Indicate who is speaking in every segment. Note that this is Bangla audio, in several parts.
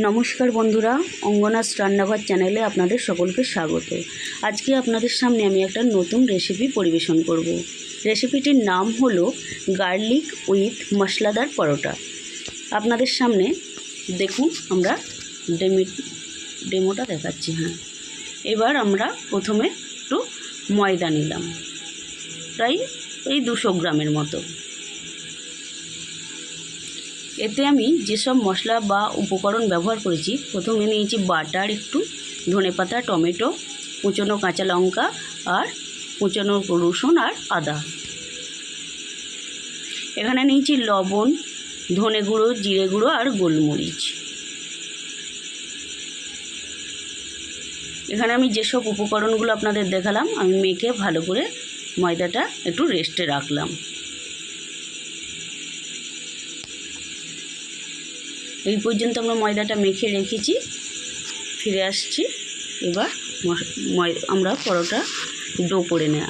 Speaker 1: নমস্কার বন্ধুরা অঙ্গনাস রান্নাঘর চ্যানেলে আপনাদের সকলকে স্বাগত। আজকে আপনাদের সামনে আমি একটা নতুন রেসিপি পরিবেশন করব। রেসিপিটির নাম হলো গার্লিক উইথ মশলাদার পরোটা। আপনাদের সামনে দেখুন আমরা ডেমি, ডেমোটা দেখাচ্ছি হ্যাঁ। এবার আমরা প্রথমে একটু ময়দা নিলাম। প্রায় এই দুশো গ্রামের মতো। এতে আমি যেসব মশলা বা উপকরণ ব্যবহার করেছি, প্রথমে নিয়েছি বাটার একটু ধনেপাতা টমেটো, কুচনো কাঁচা লঙ্কা আর কুচনো রসুন আর আদা। এখানে নিয়েছি লবণ, ধনে গুঁড়ো, জিরে গুঁড়ো আর গোলমরিচ। এখানে আমি যেসব উপকরণগুলো আপনাদের দেখালাম, আমি মেখে ভালো করে ময়দাটা একটু রেস্টে রাখলাম। এই পর্যন্ত আমরা ময়দাটা মেখে রেখেছি। ফিরে আসছি। এবার আমরা পরোটা ডো করে নিয়ে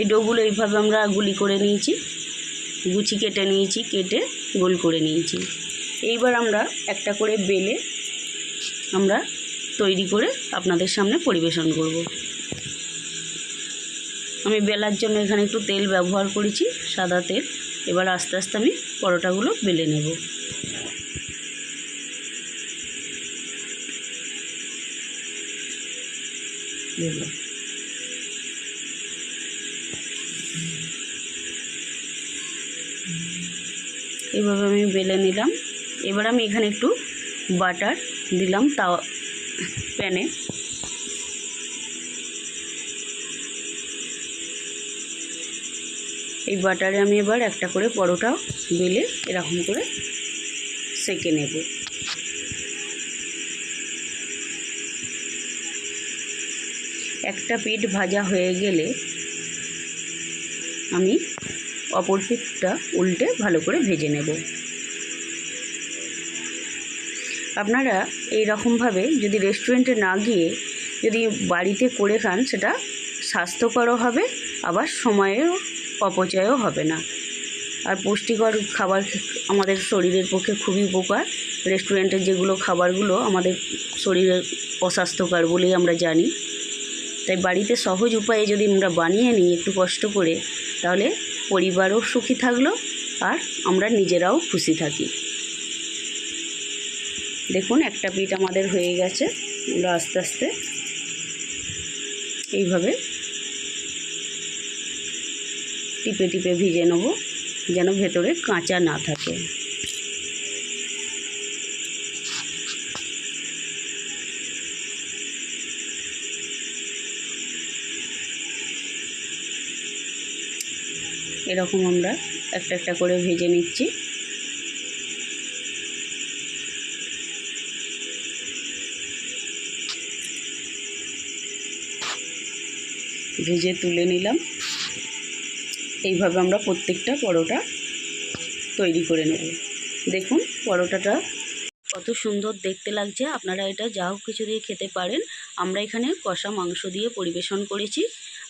Speaker 1: এই ডোগুলো এইভাবে আমরা গুলি করে নিয়েছি। গুছি কেটে নিয়েছি, কেটে গোল করে নিয়েছি। এইবার আমরা একটা করে বেলে আমরা তৈরি করে আপনাদের সামনে পরিবেশন করব। আমি বেলার জন্য এখানে একটু তেল ব্যবহার করেছি, সাদা তেল। এবার আস্তে আস্তে আমি পরোটাগুলো বেলে নেব। দেব এভাবে আমি বেলে নিলাম। এবার আমি এখানে একটু বাটার দিলাম তাও প্যানে। এই বাটারে আমি এবার একটা করে পরোটা বেলে এরকম করে সেকে নেব। একটা পিঠ ভাজা হয়ে গেলে আমি অপর পিঠটা উল্টে ভালো করে ভেজে নেব। আপনারা এই রকমভাবে যদি রেস্টুরেন্টে না গিয়ে যদি বাড়িতে করে খান, সেটা স্বাস্থ্যকরও হবে, আবার সময়েও অপচয়ও হবে না। আর পুষ্টিকর খাবার আমাদের শরীরের পক্ষে খুবই উপকার। রেস্টুরেন্টের যেগুলো খাবারগুলো আমাদের শরীরের অস্বাস্থ্যকর বলেই আমরা জানি। তাই বাড়িতে সহজ উপায়ে যদি আমরা বানিয়ে নিই একটু কষ্ট করে, তাহলে পরিবারও সুখী থাকল আর আমরা নিজেরাও খুশি থাকি। দেখুন, একটা পিঠ আমাদের হয়ে গেছে, আমরা আস্তে আস্তে এইভাবে টিপে টিপে ভিজে নেব, যেন ভেতরে কাঁচা না থাকে। এরকম আমরা একটা একটা করে ভেজে নিচ্ছি। ভেজে তুলে নিলাম। এইভাবে আমরা প্রত্যেকটা পরোটা তৈরি করে নেব। দেখুন পরোটাটা কত সুন্দর দেখতে লাগছে। আপনারা এটা যা হোক কিছু দিয়ে খেতে পারেন। আমরা এখানে কষা মাংস দিয়ে পরিবেশন করেছি।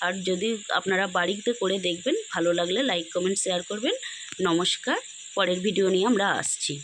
Speaker 1: আর যদি আপনারা বাড়িতে করে দেখবেন ভালো লাগলে লাইক কমেন্ট শেয়ার করবেন। নমস্কার পরের ভিডিও নিয়ে আমরা আসছি।